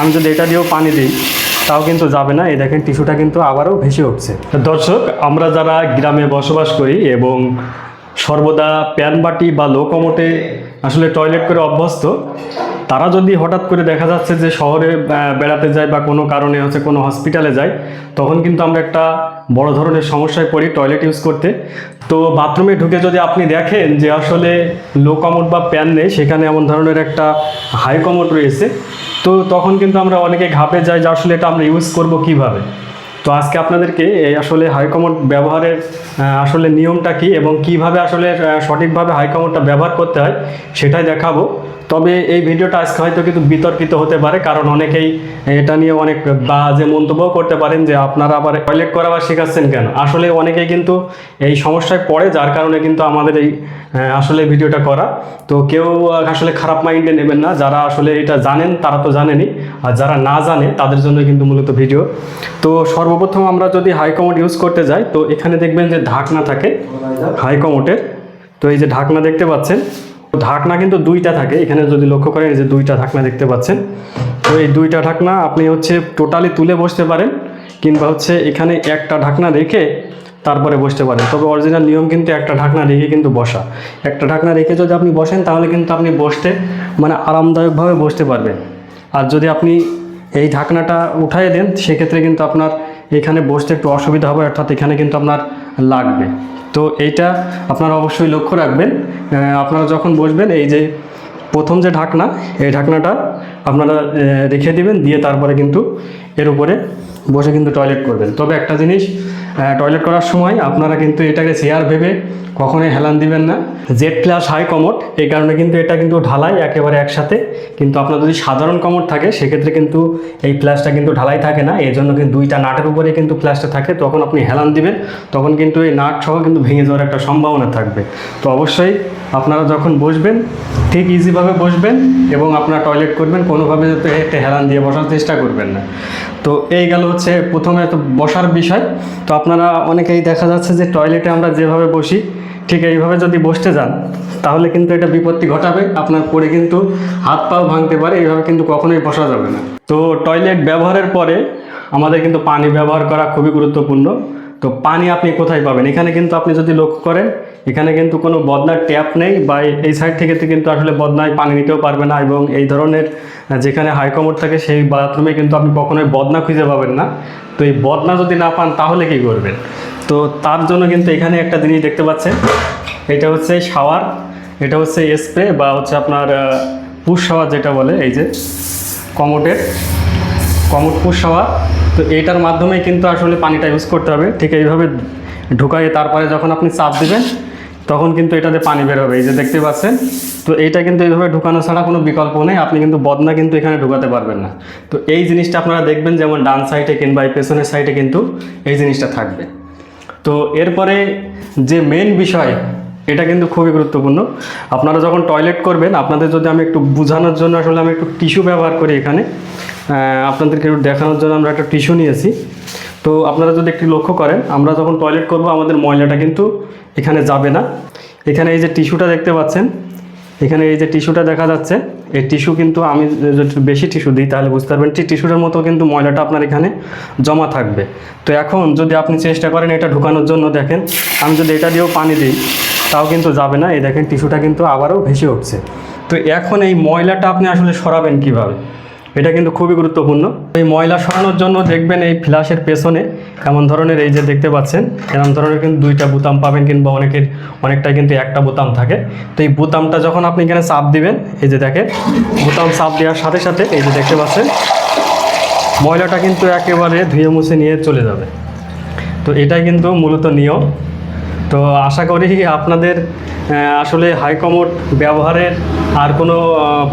আমি যদি এটা দিয়েও পানি দিই, তাও কিন্তু যাবে না। এই দেখেন, টিস্যুটা কিন্তু আবারও ভেসে উঠছে। দর্শক, আমরা যারা গ্রামে বসবাস করি এবং সর্বদা প্যানবাটি বা লোকমোটে আসলে টয়লেট করে অভ্যস্ত, তারা যদি হঠাৎ করে দেখা যাচ্ছে যে শহরে বেড়াতে যায় বা কোনো কারণে হচ্ছে কোনো হসপিটালে যায়, তখন কিন্তু আমরা একটা বড় ধরনের সমস্যায় পড়ি টয়লেট ইউজ করতে। তো বাথরুমে ঢুকে যদি আপনি দেখেন যে আসলে লো কমোড বা প্যান নেই, সেখানে এমন ধরনের একটা হাই কমোড রয়েছে, তো তখন কিন্তু আমরা অনেকে ঘাপে যাই যে আসলে এটা আমরা ইউজ করব কীভাবে? তো আজকে আপনাদেরকে এই আসলে হাইকমোড ব্যবহারের আসলে নিয়মটা কি এবং কীভাবে আসলে সঠিকভাবে হাইকমোডটা ব্যবহার করতে হয়, সেটাই দেখাবো। তবে এই ভিডিওটা আজকে হয়তো কিন্তু বিতর্কিত হতে পারে, কারণ অনেকেই এটা নিয়ে অনেক বাজে মন্তব্যও করতে পারেন যে আপনারা আবার টয়লেট করা বা শেখাচ্ছেন কেন? আসলে অনেকেই কিন্তু এই সমস্যায় পড়ে, যার কারণে কিন্তু আমাদের এই আসলে ভিডিওটা করা। তো কেউ আসলে খারাপ মাইন্ডে নেবেন না, যারা আসলে এটা জানেন তারা তো জানেনই, আর যারা না জানে তাদের জন্য কিন্তু মূলত ভিডিও। তো সর্বপ্রথম আমরা যদি হাইকমোড ইউজ করতে যাই, তো এখানে দেখবেন যে ঢাকনা থাকে হাইকমোটের তো এই যে ঢাকনা দেখতে পাচ্ছেন ঢাকনা কিন্তু দুইটা থাকে। এখানে যদি লক্ষ্য করেন যে দুইটা ঢাকনা দেখতে পাচ্ছেন। তো এই দুইটা ঢাকনা আপনি হচ্ছে টোটালি তুলে বসতে পারেন কিংবা হচ্ছে এখানে একটা ঢাকনা রেখে তারপরে বসতে পারেন। তবে অরিজিনাল নিয়ম কিন্তু একটা ঢাকনা রেখে কিন্তু বসা। একটা ঢাকনা রেখে যদি আপনি বসেন, তাহলে কিন্তু আপনি বসতে মানে আরামদায়কভাবে বসতে পারবেন। আর যদি আপনি এই ঢাকনাটা উঠাই দেন, সেক্ষেত্রে কিন্তু আপনার এখানে বসতে একটু অসুবিধা হবে, অর্থাৎ এখানে কিন্তু আপনার লাগবে। তো এইটা আপনারা অবশ্যই লক্ষ্য রাখবেন। আপনারা যখন বসবেন, এই যে প্রথম যে ঢাকনা, এই ঢাকনাটা আপনারা রেখে দিবেন, দিয়ে তারপরে কিন্তু এর উপরে বসে কিন্তু টয়লেট করবেন। তবে একটা জিনিস টয়লেট করার সময় আপনারা কিন্তু এটাকে চেয়ার ভেবে কখনোই হেলান দিবেন না। জেড প্লাস হাই কমোড এই কারণে কিন্তু এটা কিন্তু ঢালাই একেবারে একসাথে। কিন্তু আপনার যদি সাধারণ কমোড থাকে, সেক্ষেত্রে কিন্তু এই প্লাসটা কিন্তু ঢালাই থাকে না। এই জন্য কিন্তু দুইটা নাটের উপরে কিন্তু প্লাসটা থাকে। তখন আপনি হেলান দিবেন, তখন কিন্তু এই নাট সহ কিন্তু ভেঙে যাওয়ার একটা সম্ভাবনা থাকবে। তো অবশ্যই আপনারা যখন বসবেন, ঠিক ইজিভাবে বসবেন এবং আপনারা টয়লেট করবেন, কোনোভাবে যাতে একটা হেলান দিয়ে বসার চেষ্টা করবেন না। তো এই গেল হচ্ছে প্রথমে তো বসার বিষয়। তো আপনারা অনেকেই দেখা যাচ্ছে যে টয়লেটে আমরা যেভাবে বসি, ঠিক এইভাবে যদি বসতে যান, তাহলে কিন্তু এটা বিপত্তি ঘটাবে। আপনার পরে কিন্তু হাত পাও ভাঙতে পারে, এইভাবে কিন্তু কখনোই বসা যাবে না। তো টয়লেট ব্যবহারের পরে আমাদের কিন্তু পানি ব্যবহার করা খুবই গুরুত্বপূর্ণ। তো পানি আপনি কোথায় পাবেন? এখানে কিন্তু আপনি যদি লক্ষ্য করেন, এখানে কিন্তু কোনো বদনার ট্যাপ নেই বা এই সাইড থেকে কিন্তু আসলে বদনায় পানি নিতেও পারবে না এবং এই ধরনের যেখানে হাইকমোড থাকে সেই বাথরুমে কিন্তু আপনি কখনোই বদনা খুঁজে পাবেন না। তো এই বদনা যদি না পান, তাহলে কি করবেন? তো তার জন্য কিন্তু এখানে একটা জিনিস দেখতে পাচ্ছেন, এটা হচ্ছে শাওয়ার, এটা হচ্ছে স্প্রে বা হচ্ছে আপনার পুষ শাওয়ার যেটা বলে, এই যে কমোডের। কমোড পুষ শাওয়ার। তো এইটার মাধ্যমে কিন্তু আসলে পানিটা ইউজ করতে হবে। ঠিক এইভাবে ঢুকাই তারপরে যখন আপনি চাপ দিবেন, তখন কিন্তু এটাতে পানি বের হবে। এই যে দেখতে পাচ্ছেন, তো এইটা কিন্তু এইভাবে ঢুকানো ছাড়া কোনো বিকল্প নেই। আপনি কিন্তু বদনা কিন্তু এখানে ঢুকাতে পারবেন না। তো এই জিনিসটা আপনারা দেখবেন যেমন ডান সাইডে কিংবা এই পেছনের সাইডে কিন্তু এই জিনিসটা থাকবে। তো এরপরে যে মেন বিষয়, এটা কিন্তু খুবই গুরুত্বপূর্ণ। আপনারা যখন টয়লেট করবেন, আপনাদের যদি আমি একটু বোঝানোর জন্য আসলে আমি একটু টিস্যু ব্যবহার করি এখানে আপনাদেরকে দেখানোর জন্য আমরা একটা টিস্যু নিয়েছি। তো আপনারা যদি একটু লক্ষ্য করেন, আমরা যখন টয়লেট করব, আমাদের ময়লাটা কিন্তু এখানে যাবে না। এখানে এই যে টিস্যুটা দেখতে পাচ্ছেন, এখানে এই যে টিস্যুটা দেখা যাচ্ছে, এই টিস্যু কিন্তু আমি যদি বেশি টিস্যু দিই, তাহলে বুঝতে পারবেন ঠিক টিস্যুটার মতো কিন্তু ময়লাটা আপনার এখানে জমা থাকবে। তো এখন যদি আপনি চেষ্টা করেন এটা ঢুকানোর জন্য, দেখেন, আমি যদি এটা দিয়েও পানি দিই, তাও কিন্তু যাবে না। এই দেখেন, টিস্যুটা কিন্তু আবারও ভেসে উঠছে। তো এখন এই ময়লাটা আপনি আসলে সরাবেন কীভাবে? এটা কিন্তু খুবই গুরুত্বপূর্ণ। এই ময়লা সরানোর জন্য দেখবেন এই ফ্ল্যাশের পেছনে এমন ধরনের এই যে দেখতে পাচ্ছেন এমন ধরনের কিন্তু দুইটা বোতাম পাবেন কিংবা অনেকের, অনেকটাই কিন্তু একটা বোতাম থাকে। তো এই বোতামটা যখন আপনি এখানে চাপ দিবেন, এই যে দেখেন, বোতাম চাপ দেওয়ার সাথে সাথে এই যে দেখতে পাচ্ছেন, ময়লাটা কিন্তু একেবারে ধুয়ে মুছে নিয়ে চলে যাবে। তো এটাই কিন্তু মূলত নিয়ম। তো আশা করি আপনাদের আসলে হাইকমোড ব্যবহারের আর কোনো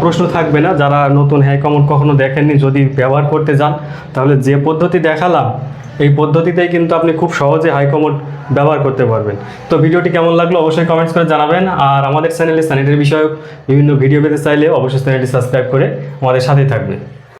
প্রশ্ন থাকবে না। যারা নতুন হাইকমোড কখনো দেখেননি, যদি ব্যবহার করতে যান, তাহলে যে পদ্ধতি দেখালাম, এই পদ্ধতিতেই কিন্তু আপনি খুব সহজে হাইকমোড ব্যবহার করতে পারবেন। তো ভিডিওটি কেমন লাগল অবশ্যই কমেন্টস করে জানাবেন। আর আমাদের চ্যানেলে স্যানিটারি বিষয়ক বিভিন্ন ভিডিও পেতে চাইলে অবশ্যই চ্যানেলটি সাবস্ক্রাইব করে আমাদের সাথেই থাকবে